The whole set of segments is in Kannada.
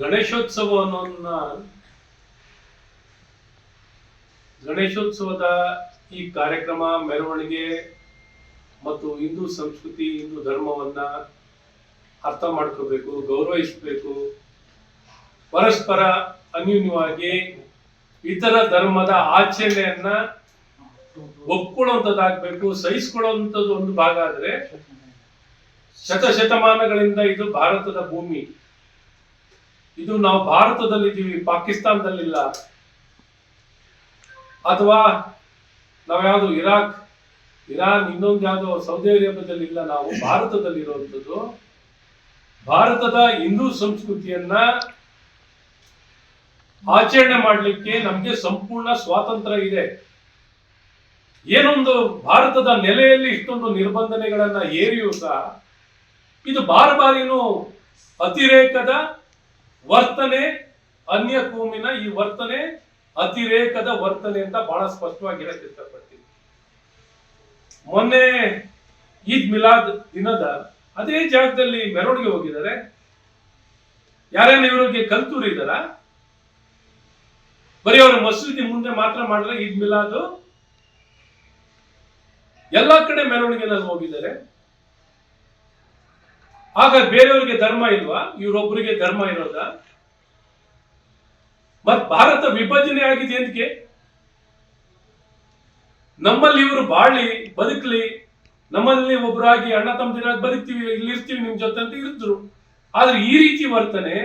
ಗಣೇಶೋತ್ಸವವನ್ನ ಗಣೇಶೋತ್ಸವದ ಈ ಕಾರ್ಯಕ್ರಮ ಮೆರವಣಿಗೆ ಮತ್ತು ಹಿಂದೂ ಸಂಸ್ಕೃತಿ, ಹಿಂದೂ ಧರ್ಮವನ್ನ ಅರ್ಥ ಮಾಡ್ಕೋಬೇಕು, ಗೌರವಿಸಬೇಕು. ಪರಸ್ಪರ ಅನ್ಯೂನ್ಯವಾಗಿ ಇತರ ಧರ್ಮದ ಆಚರಣೆಯನ್ನ ಒಪ್ಕೊಳ್ಳುವಂಥದ್ದಾಗಬೇಕು, ಸಹಿಸ್ಕೊಳ್ಳುವಂಥದ್ದು ಒಂದು ಭಾಗ ಆದರೆ ಶತಶತಮಾನಗಳಿಂದ ಇದು ಭಾರತದ ಭೂಮಿ. ಇದು ನಾವು ಭಾರತದಲ್ಲಿದ್ದೀವಿ, ಪಾಕಿಸ್ತಾನದಲ್ಲಿಲ್ಲ. ಅಥವಾ ನಾವು ಯಾವುದು ಇರಾಕ್, ಇರಾನ್ ಇನ್ನೊಂದು ಯಾವುದು ಸೌದಿ ಅರೇಬಿಯಾದಲ್ಲಿ ಇಲ್ಲ ನಾವು ಭಾರತದಲ್ಲಿ ಇರುವಂಥದ್ದು ಭಾರತದ ಹಿಂದೂ ಸಂಸ್ಕೃತಿಯನ್ನ ಆಚರಣೆ ಮಾಡಲಿಕ್ಕೆ ನಮಗೆ ಸಂಪೂರ್ಣ ಸ್ವಾತಂತ್ರ್ಯ ಇದೆ. ಏನೊಂದು ಭಾರತದ ನೆಲೆಯಲ್ಲಿ ಇಷ್ಟೊಂದು ನಿರ್ಬಂಧನೆಗಳನ್ನ ಏರಿಯೂ ಸಹ, ಇದು ಬಾರ್ ಬಾರಿನೂ ಅತಿರೇಕದ ವರ್ತನೆ, ಅನ್ಯ ಕೂಮಿನ ಈ ವರ್ತನೆ ಅತಿರೇಕದ ವರ್ತನೆ ಅಂತ ಬಹಳ ಸ್ಪಷ್ಟವಾಗಿ ಹೇಳಕ್ ಮೊನ್ನೆ ಈದ್ ಮಿಲಾದ್ ದಿನದ ಅದೇ ಜಾಗದಲ್ಲಿ ಮೆರವಣಿಗೆ ಹೋಗಿದ್ದಾರೆ. ಯಾರೇನು ಇವರಿಗೆ ಕಲ್ತೂರಿದಾರ ಬರೀ ಅವರ ಮಸೀದಿ ಮುಂದೆ ಮಾತ್ರ ಮಾಡಿದ್ರೆ ಈದ್ ಮಿಲಾದ್. ಎಲ್ಲಾ ಕಡೆ ಮೆರವಣಿಗೆನಲ್ಲಿ ಹೋಗಿದ್ದಾರೆ. ಆಗ ಬೇರೆಯವರಿಗೆ ಧರ್ಮ ಇಲ್ವಾ? ಇವರೊಬ್ಬರಿಗೆ ಧರ್ಮ ಇರೋದ? ಮತ್ ಭಾರತ ವಿಭಜನೆ ಆಗಿದೆ ಅಂತಕ್ಕೆ ನಮ್ಮಲ್ಲಿ ಇವರು ಬಾಳಿ ಬದುಕಲಿ, ನಮ್ಮಲ್ಲಿ ಒಬ್ಬರಾಗಿ ಅಣ್ಣ ತಮ್ಮದಿರಾಗಿ ಬದುಕ್ತೀವಿ ಇಲ್ಲಿ ಇರ್ತೀವಿ ನಿಮ್ ಜೊತೆ ಅಂತ ಇರಿದ್ರು. ಆದ್ರೆ ಈ ರೀತಿ ವರ್ತನೆ,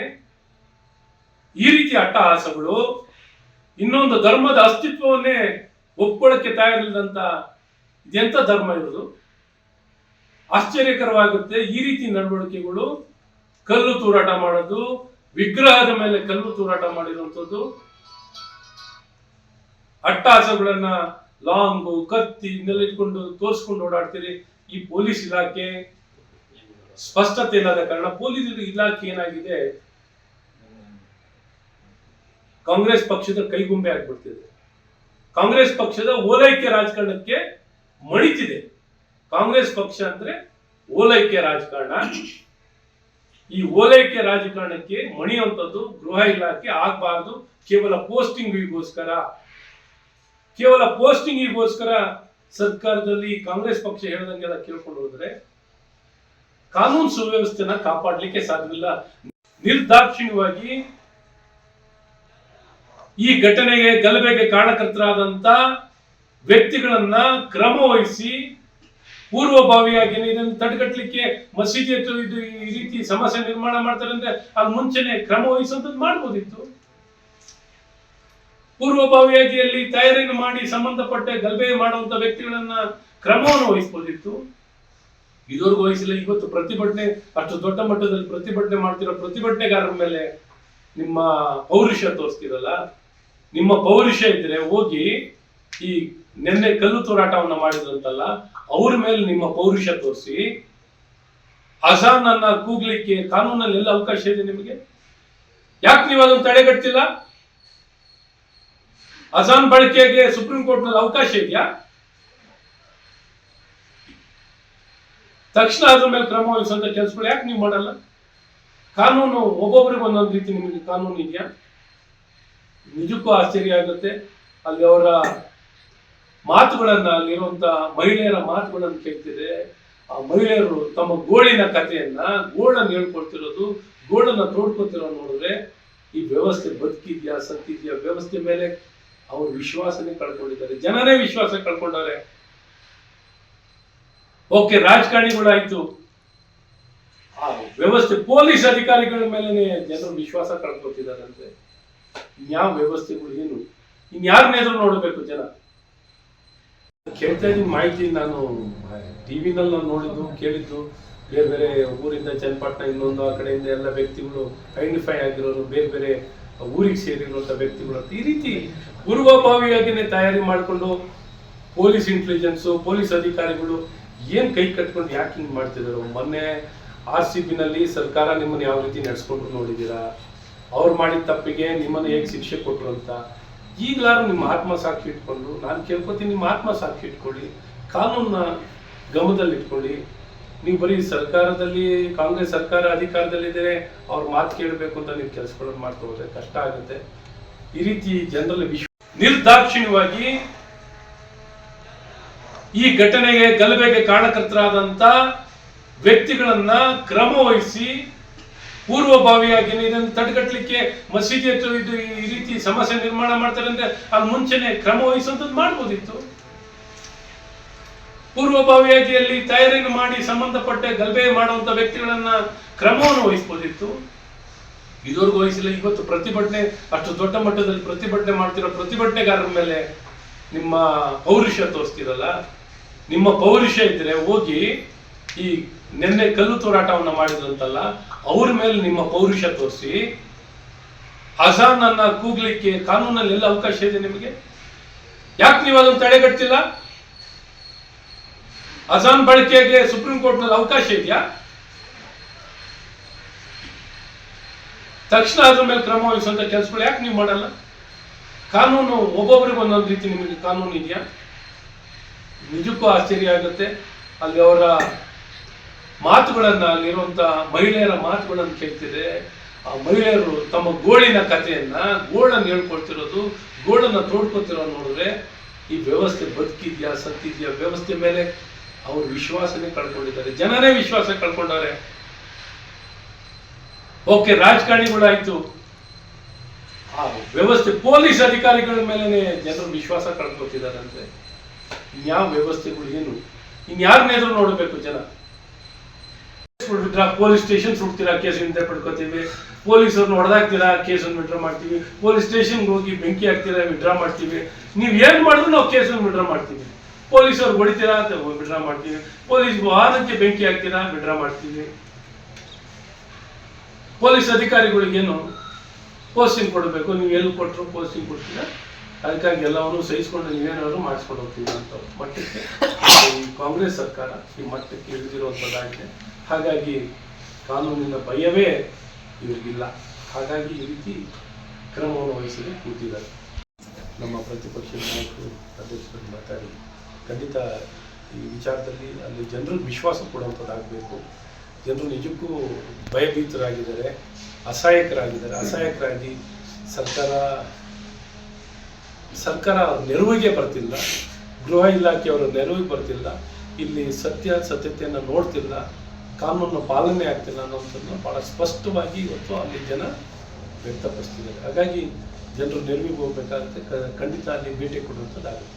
ಈ ರೀತಿ ಅಟ್ಟಹಾಸಗಳು, ಇನ್ನೊಂದು ಧರ್ಮದ ಅಸ್ತಿತ್ವವನ್ನೇ ಒಪ್ಕೊಳ್ಳಕ್ಕೆ ತಯಾರಿಲ್ಲದಂತ ಇದೆಂತ ಧರ್ಮ ಇರೋದು? ಆಶ್ಚರ್ಯಕರವಾಗುತ್ತೆ ಈ ರೀತಿ ನಡವಳಿಕೆಗಳು ಕಲ್ಲು ತೂರಾಟ ಮಾಡೋದು, ವಿಗ್ರಹದ ಮೇಲೆ ಕಲ್ಲು ತೂರಾಟ ಮಾಡಿರುವಂಥದ್ದು. ಅಟ್ಟಾಸಗಳನ್ನ ಲಾಂಗು, ಕತ್ತಿ, ಇದನ್ನೆಲ್ಲ ಇಟ್ಕೊಂಡು ತೋರಿಸ್ಕೊಂಡು ಓಡಾಡ್ತೀರಿ. ಈ ಪೊಲೀಸ್ ಇಲಾಖೆ ಸ್ಪಷ್ಟತೆ ಇಲ್ಲದ ಕಾರಣ ಪೊಲೀಸ್ ಇಲಾಖೆ ಏನಾಗಿದೆ? ಕಾಂಗ್ರೆಸ್ ಪಕ್ಷದ ಕೈಗುಂಬೆ ಆಗ್ಬಿಡ್ತಿದೆ. ಕಾಂಗ್ರೆಸ್ ಪಕ್ಷದ ಓಲೈಕೆ ರಾಜಕಾರಣಕ್ಕೆ ಮಣಿತಿದೆ. ಕಾಂಗ್ರೆಸ್ ಪಕ್ಷ ಅಂದ್ರೆ ಓಲೈಕೆ ರಾಜಕಾರಣ. ಈ ಓಲೈಕೆ ರಾಜಕಾರಣಕ್ಕೆ ಮಣಿಯುವಂಥದ್ದು ಗೃಹ ಇಲಾಖೆ ಆಗಬಾರ್ದು. ಕೇವಲ ಪೋಸ್ಟಿಂಗ್ಗೋಸ್ಕರ. ಕೇವಲ ಪೋಸ್ಟಿಂಗಿಗೋಸ್ಕರ ಸರ್ಕಾರದಲ್ಲಿ ಕಾಂಗ್ರೆಸ್ ಪಕ್ಷ ಹೇಳ್ದಂಗೆಲ್ಲ ಕೇಳ್ಕೊಂಡು ಹೋದ್ರೆ ಕಾನೂನು ಸುವ್ಯವಸ್ಥೆನ ಕಾಪಾಡಲಿಕ್ಕೆ ಸಾಧ್ಯವಿಲ್ಲ. ನಿರ್ದಾಕ್ಷಿಣ್ಯವಾಗಿ ಈ ಘಟನೆಗೆ ಗಲಭೆಗೆ ಕಾರಣಕರ್ತರಾದಂತ ವ್ಯಕ್ತಿಗಳನ್ನ ಕ್ರಮ ವಹಿಸಿ ಪೂರ್ವಭಾವಿಯಾಗಿ ಇದನ್ನು ತಡೆಗಟ್ಟಲಿಕ್ಕೆ ಮಸೀದಿ ಹತ್ರ ಇದು ಈ ರೀತಿ ಸಮಸ್ಯೆ ನಿರ್ಮಾಣ ಮಾಡ್ತಾರೆ ಅಂದ್ರೆ ಅಲ್ಲಿ ಮುಂಚೆನೆ ಕ್ರಮ ವಹಿಸುವಂತದ್ದು ಮಾಡ್ಬೋದಿತ್ತು. ಪೂರ್ವಭಾವಿಯಾಗಿ ಅಲ್ಲಿ ತಯಾರಿಯನ್ನು ಮಾಡಿ ಸಂಬಂಧಪಟ್ಟ ಗಲಭೆ ಮಾಡುವಂತ ವ್ಯಕ್ತಿಗಳನ್ನ ಕ್ರಮವನ್ನು ವಹಿಸಬಹುದಿತ್ತು ಇದುವರೆಗೂ ವಹಿಸಿಲ್ಲ, ಇವತ್ತು ಪ್ರತಿಭಟನೆ, ಅಷ್ಟು ದೊಡ್ಡ ಮಟ್ಟದಲ್ಲಿ ಪ್ರತಿಭಟನೆ ಮಾಡ್ತಿರೋ ಪ್ರತಿಭಟನೆಗಾರರ ಮೇಲೆ ನಿಮ್ಮ ಪೌರುಷ ತೋರಿಸ್ತಿರಲ್ಲ? ನಿಮ್ಮ ಪೌರುಷ ಇದ್ರೆ ಹೋಗಿ ಈ ನಿನ್ನೆ ಕಲ್ಲು ತೂರಾಟವನ್ನ ಮಾಡಿದ್ರಂತಲ್ಲ ಅವ್ರ ಮೇಲೆ ನಿಮ್ಮ ಪೌರುಷ ತೋರಿಸಿ, ಅಜಾನ್ ಅನ್ನ ಕೂಗ್ಲಿಕ್ಕೆ ಕಾನೂನಲ್ಲಿ ಎಲ್ಲ ಅವಕಾಶ ಇದೆ ನಿಮಗೆ? ಯಾಕೆ ನೀವು ಅದನ್ನು ತಡೆಗಟ್ಟಿಲ್ಲ ಅಜಾನ್ ಬಳಕೆಗೆ ಸುಪ್ರೀಂ ಕೋರ್ಟ್ನಲ್ಲಿ ಅವಕಾಶ ಇದೆಯಾ? ತಕ್ಷಣ ಅದ್ರ ಮೇಲೆ ಕ್ರಮ ವಹಿಸುವಂತ ಕೆಲಸಗಳು ಯಾಕೆ ನೀವು ಮಾಡಲ್ಲ? ಕಾನೂನು ಒಬ್ಬೊಬ್ಬರಿಗೆ ಒಂದೊಂದು ರೀತಿ ನಿಮಗೆ ಕಾನೂನು ಇದೆಯಾ? ನಿಜಕ್ಕೂ ಆಶ್ಚರ್ಯ ಆಗುತ್ತೆ. ಅಲ್ಲಿ ಅವರ ಮಾತುಗಳನ್ನ ಅಲ್ಲಿರುವಂತಹ ಮಹಿಳೆಯರ ಮಾತುಗಳನ್ನು ಕೇಳ್ತಿದೆ ಆ ಮಹಿಳೆಯರು ತಮ್ಮ ಗೋಳಿನ ಕಥೆಯನ್ನ, ಗೋಳನ್ನು ಹೇಳ್ಕೊಳ್ತಿರೋದು, ಗೋಳನ್ನ ತೋಡ್ಕೊತಿರೋ ನೋಡಿದ್ರೆ ಈ ವ್ಯವಸ್ಥೆ ಬದುಕಿದ್ಯಾ, ಸತ್ತಿದ್ಯಾ, ವ್ಯವಸ್ಥೆ ಮೇಲೆ ಅವರು ವಿಶ್ವಾಸನೇ ಕಳ್ಕೊಂಡಿದ್ದಾರೆ. ಜನನೇ ವಿಶ್ವಾಸ ಕಳ್ಕೊಂಡವ್ರೆ. ಓಕೆ ರಾಜಕಾರಣಿಗಳಾಯ್ತು ಆ ವ್ಯವಸ್ಥೆ ಪೊಲೀಸ್ ಅಧಿಕಾರಿಗಳ ಮೇಲೆ ಜನರು ವಿಶ್ವಾಸ ಕಳ್ಕೊತಿದಾರಂತೆ ಇನ್ಯಾವ ವ್ಯವಸ್ಥೆಗಳು ಏನು? ಇನ್ಯಾರನ್ನೆದ್ರು ನೋಡಬೇಕು ಜನ. ಕೇಳ್ತಾ ಇದ್ದೀನಿ ಮಾಹಿತಿ ನಾನು ಟಿವಿನಲ್ಲಿ ನಾನು ನೋಡಿದ್ದು, ಕೇಳಿದ್ದು. ಬೇರೆ ಬೇರೆ ಊರಿಂದ ಚನ್ನಪಟ್ಟಣ ಇನ್ನೊಂದು ಆ ಕಡೆಯಿಂದ ಎಲ್ಲ ವ್ಯಕ್ತಿಗಳು ಐಡೆಂಟಿಫೈ ಆಗಿರೋರು, ಬೇರೆ ಬೇರೆ ಊರಿಗೆ ಸೇರಿರುವಂಥ ವ್ಯಕ್ತಿಗಳು ಈ ರೀತಿ ಪೂರ್ವಭಾವಿಯಾಗಿನೇ ತಯಾರಿ ಮಾಡಿಕೊಂಡು ಪೊಲೀಸ್ ಇಂಟೆಲಿಜೆನ್ಸ್ ಪೊಲೀಸ್ ಅಧಿಕಾರಿಗಳು ಏನ್ ಕೈ ಕಟ್ಕೊಂಡು ಯಾಕೆ ಹಿಂಗ್ ಮಾಡ್ತಿದ್ರು? ಮೊನ್ನೆ ಆರ್ ಸಿ ನಲ್ಲಿ ಸರ್ಕಾರ ನಿಮ್ಮನ್ನ ಯಾವ ರೀತಿ ನಡೆಸ್ಕೊಂಡು ನೋಡಿದೀರಾ ಅವ್ರು ಮಾಡಿದ ತಪ್ಪಿಗೆ ನಿಮ್ಮನ್ನ ಹೇಗೆ ಶಿಕ್ಷೆ ಕೊಟ್ರು ಅಂತ. ಈಗಲಾರು ನಿಮ್ಮ ಆತ್ಮ ಸಾಕ್ಷಿ ಇಟ್ಕೊಂಡು, ನಾನು ಕೇಳ್ಕೊತೀನಿ ನಿಮ್ಮ ಆತ್ಮ ಸಾಕ್ಷಿ ಇಟ್ಕೊಳ್ಳಿ ಕಾನೂನನ್ನ ಗಮನದಲ್ಲಿ ಇಟ್ಕೊಳ್ಳಿ. ನೀವು ಬರೀ ಸರ್ಕಾರದಲ್ಲಿ, ಕಾಂಗ್ರೆಸ್ ಸರ್ಕಾರ ಅಧಿಕಾರದಲ್ಲಿದ್ದರೆ ಅವ್ರ ಮಾತು ಕೇಳಬೇಕು ಅಂತ ನೀವು ಕೆಲಸಗಳನ್ನು ಮಾಡ್ತಾ ಹೋದ್ರೆ ಕಷ್ಟ ಆಗುತ್ತೆ. ಈ ರೀತಿ ಜನರಲ್ಲಿ ವಿಶ್ವ ನಿರ್ದಾಕ್ಷಿಣ್ಯವಾಗಿ ಈ ಘಟನೆಗೆ ಗಲಭೆಗೆ ಕಾರಣಕರ್ತರಾದಂತ ವ್ಯಕ್ತಿಗಳನ್ನ ಕ್ರಮ ವಹಿಸಿ ಪೂರ್ವಭಾವಿಯಾಗಿ ಇದನ್ನು ತಡೆಗಟ್ಟಲಿಕ್ಕೆ ಮಸೀದಿ ಹತ್ರ ಇದು ಈ ರೀತಿ ಸಮಸ್ಯೆ ನಿರ್ಮಾಣ ಮಾಡ್ತಾರೆ ಅಂದ್ರೆ ಅಲ್ಲಿ ಮುಂಚೆನೆ ಕ್ರಮ ವಹಿಸುವಂಥದ್ದು ಮಾಡ್ಬೋದಿತ್ತು. ಪೂರ್ವಭಾವಿಯಾಗಿ ಅಲ್ಲಿ ತಯಾರಿಯನ್ನು ಮಾಡಿ ಸಂಬಂಧಪಟ್ಟ ಗಲಭೆ ಮಾಡುವಂತ ವ್ಯಕ್ತಿಗಳನ್ನ ಕ್ರಮವನ್ನು ವಹಿಸ್ಬೋದಿತ್ತು. ಇದುವರೆಗೂ ವಹಿಸಿಲ್ಲ, ಇವತ್ತು ಪ್ರತಿಭಟನೆ, ಅಷ್ಟು ದೊಡ್ಡ ಮಟ್ಟದಲ್ಲಿ ಪ್ರತಿಭಟನೆ ಮಾಡ್ತಿರೋ ಪ್ರತಿಭಟನೆಗಾರರ ಮೇಲೆ ನಿಮ್ಮ ಪೌರುಷ ತೋರಿಸ್ತಿರಲ್ಲ? ನಿಮ್ಮ ಪೌರುಷ ಇದ್ರೆ ಹೋಗಿ ಈ ನಿನ್ನೆ ಕಲ್ಲು ತೋರಾಟವನ್ನು ಮಾಡಿದ್ರಂತಲ್ಲ, ಅವ್ರ ಮೇಲೆ ನಿಮ್ಮ ಪೌರುಷ ತೋರಿಸಿ ಅಜಾನ್ ಅನ್ನ ಕೂಗ್ಲಿಕ್ಕೆ ಕಾನೂನಲ್ಲಿ ಎಲ್ಲ ಅವಕಾಶ ಇದೆ ನಿಮಗೆ? ಯಾಕೆ ನೀವು ಅದನ್ನು ತಡೆಗಟ್ಟಿಲ್ಲ ಅಜಾನ್ ಬಳಕೆಗೆ ಸುಪ್ರೀಂ ಕೋರ್ಟ್ನಲ್ಲಿ ಅವಕಾಶ ಇದೆಯಾ? ತಕ್ಷಣ ಅದ್ರ ಮೇಲೆ ಕ್ರಮ ವಹಿಸುವಂತ ಕೆಲಸಗಳು ಯಾಕೆ ನೀವು ಮಾಡಲ್ಲ? ಕಾನೂನು ಒಬ್ಬೊಬ್ಬರಿಗೆ ಒಂದೊಂದು ರೀತಿ ನಿಮಗೆ ಕಾನೂನು ಇದೆಯಾ? ನಿಜಕ್ಕೂ ಆಶ್ಚರ್ಯ ಆಗುತ್ತೆ. ಅಲ್ಲಿ ಅವರ ಮಾತುಗಳನ್ನ ಅಲ್ಲಿರುವಂತಹ ಮಹಿಳೆಯರ ಮಾತುಗಳನ್ನು ಕೇಳ್ತಿದೆ ಆ ಮಹಿಳೆಯರು ತಮ್ಮ ಗೋಳಿನ ಕಥೆಯನ್ನ, ಗೋಳನ್ನು ಹೇಳ್ಕೊಳ್ತಿರೋದು, ಗೋಳನ್ನ ತೋಡ್ಕೊತಿರೋ ನೋಡಿದ್ರೆ ಈ ವ್ಯವಸ್ಥೆ ಬದುಕಿದ್ಯಾ, ಸತ್ತಿದ್ಯಾ, ವ್ಯವಸ್ಥೆ ಮೇಲೆ ಅವರು ವಿಶ್ವಾಸನೇ ಕಳ್ಕೊಂಡಿದ್ದಾರೆ. ಜನರೇ ವಿಶ್ವಾಸ ಕಳ್ಕೊಂಡವ್ರೆ. ಓಕೆ ರಾಜಕಾರಣಿಗಳಾಯ್ತು ಆ ವ್ಯವಸ್ಥೆ ಪೊಲೀಸ್ ಅಧಿಕಾರಿಗಳ ಮೇಲೆ ಜನರು ವಿಶ್ವಾಸ ಕಳ್ಕೊತಿದಾರಂತೆ ಇನ್ಯಾವ ವ್ಯವಸ್ಥೆಗಳು ಏನು? ಇನ್ಯಾರನ್ನೆದ್ರು ನೋಡಬೇಕು ಜನ? ಬಿಟ್ರಾ ಪೊಲೀಸ್ ಸ್ಟೇಷನ್ ಸುಡ್ತೀರಾ ಕೇಸ್ ಹಿಂದೆ ಪಡ್ಕೋತೀವಿ ಪೊಲೀಸರನ್ನ ಹೊಡೆದಾಕ್ತೀರಾ, ಕೇಸನ್ನು ವಿಡ್ರಾ ಮಾಡ್ತೀವಿ, ಪೊಲೀಸ್ ಸ್ಟೇಷನ್ ಹೋಗಿ ಬೆಂಕಿ ಹಾಕ್ತೀರಾ ವಿಡ್ರಾ ಮಾಡ್ತೀವಿ. ನೀವು ಏನ್ ಮಾಡಿದ್ರು ನಾವು ಕೇಸನ್ನು ವಿಡ್ರಾ ಮಾಡ್ತೀವಿ. ಪೊಲೀಸರು ಹೊಡಿತೀರಾ ಅಂತ ವಿಡ್ರಾ ಮಾಡ್ತೀವಿ. ಪೊಲೀಸ್ ವಾಹನಕ್ಕೆ ಬೆಂಕಿ ಹಾಕ್ತೀರಾ ವಿಡ್ರಾ ಮಾಡ್ತೀವಿ. ಪೊಲೀಸ್ ಅಧಿಕಾರಿಗಳಿಗೇನು ಪೋಸ್ಟಿಂಗ್ ಕೊಡಬೇಕು? ನೀವು ಎಲ್ಲಿ ಕೊಟ್ಟರು ಪೋಸ್ಟಿಂಗ್ ಕೊಡ್ತೀರಾ? ಅದಕ್ಕಾಗಿ ಎಲ್ಲವನ್ನು ಸಹಿಸ್ಕೊಂಡು ನೀವೇನಾದ್ರು ಮಾಡಿಸ್ಕೊಂಡು ಹೋಗ್ತೀವಿ ಅಂತ ಮಟ್ಟಕ್ಕೆ ಈ ಕಾಂಗ್ರೆಸ್ ಸರ್ಕಾರ ಈ ಮಟ್ಟಕ್ಕೆ ಇಳಿದಿರುವಂಥದ್ದಾಗಿದೆ ಹಾಗಾಗಿ ಕಾನೂನಿನ ಭಯವೇ ಇವರಿಗಿಲ್ಲ. ಹಾಗಾಗಿ ಈ ರೀತಿ ಕ್ರಮವನ್ನು ವಹಿಸಲು ಕೂತಿದ್ದಾರೆ. ನಮ್ಮ ಪ್ರತಿಪಕ್ಷ ನಾಯಕರು, ಅಧ್ಯಕ್ಷರು ಮಾತಾಡಿ, ಖಂಡಿತ ಈ ವಿಚಾರದಲ್ಲಿ ಅಲ್ಲಿ ಜನರಿಗೆ ವಿಶ್ವಾಸ ಕೊಡುವಂಥದ್ದಾಗಬೇಕು. ಜನರು ನಿಜಕ್ಕೂ ಭಯಭೀತರಾಗಿದ್ದಾರೆ, ಅಸಹಾಯಕರಾಗಿದ್ದಾರೆ. ಅಸಹಾಯಕರಾಗಿ ಸರ್ಕಾರ ಸರ್ಕಾರ ನೆರವಿಗೆ ಬರ್ತಿಲ್ಲ. ಗೃಹ ಇಲಾಖೆಯವರ ನೆರವಿಗೆ ಬರ್ತಿಲ್ಲ. ಇಲ್ಲಿ ಸತ್ಯ, ಸತ್ಯತೆಯನ್ನು ನೋಡ್ತಿಲ್ಲ. ಕಾನೂನು ಪಾಲನೆ ಆಗ್ತಿಲ್ಲ ಅನ್ನೋದನ್ನು ಬಹಳ ಸ್ಪಷ್ಟವಾಗಿ ಇವತ್ತು ಅಲ್ಲಿ ಜನ ವ್ಯಕ್ತಪಡಿಸ್ತಿದ್ದಾರೆ. ಹಾಗಾಗಿ ಜನರು ನೆರವಿಗೆ ಹೋಗ್ಬೇಕಾಗುತ್ತೆ. ಖಂಡಿತ ಅಲ್ಲಿ ಭೇಟಿ ಕೊಡುವಂಥದ್ದಾಗುತ್ತೆ.